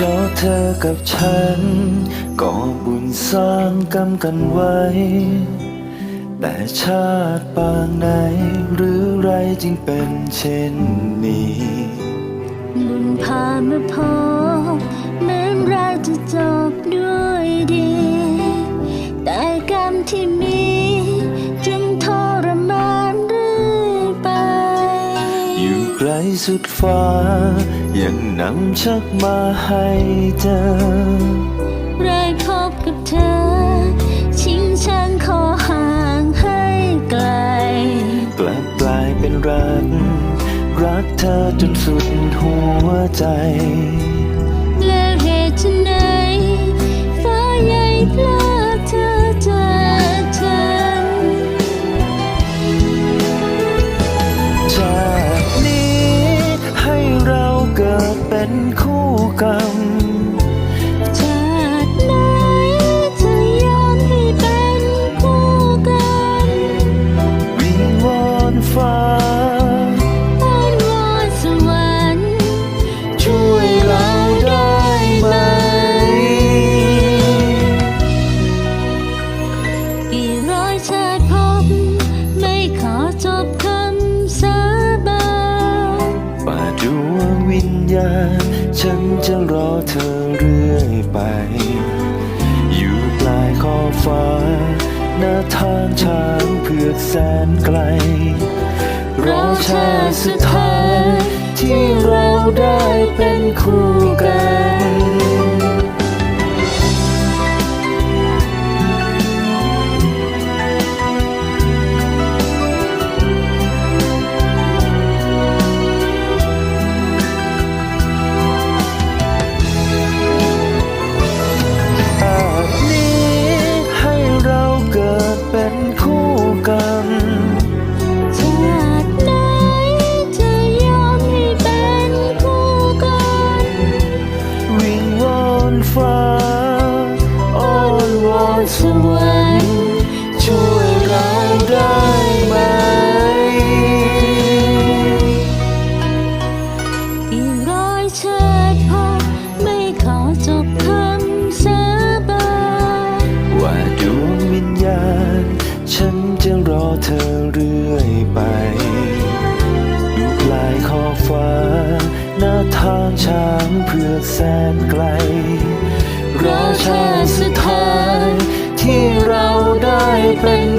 ราะเธอกับฉันก่อบุญสร้างกรรมกันไว้ แต่ชาติปางไหนหรือไรจึงเป็นเช่นนี้ บุญพามาพบแม้เราจะจบด้วยดี แต่กรรมที่มี ไกลสุดฟ้า ยังนำชักมาให้เธอแรกพบกับเธอ ชิงชังขอห่างให้ไกล กลับกลายเป็นรัก รักเธอจนสุดหัวใจ เป็นคู่กรรมา ฉันจะรอเธอเรื่อยไป อยู่ปลายขอบฟ้าหน้าทางช้างเผือกแสนไกล รอชาสุดท้ายที่เราได้เป็นคู่กัน สวรรค์ช่วยเราได้ไหม อีกร้อยชาติพบไม่ขอจบคำสาบานว่าดวงวิญญาณ ฉันจะรอเธอเรื่อยไปดูปลายขอบฟ้าหน้าทางช้างเพื่อแสนไกล รอชาติสุดท้าย ที่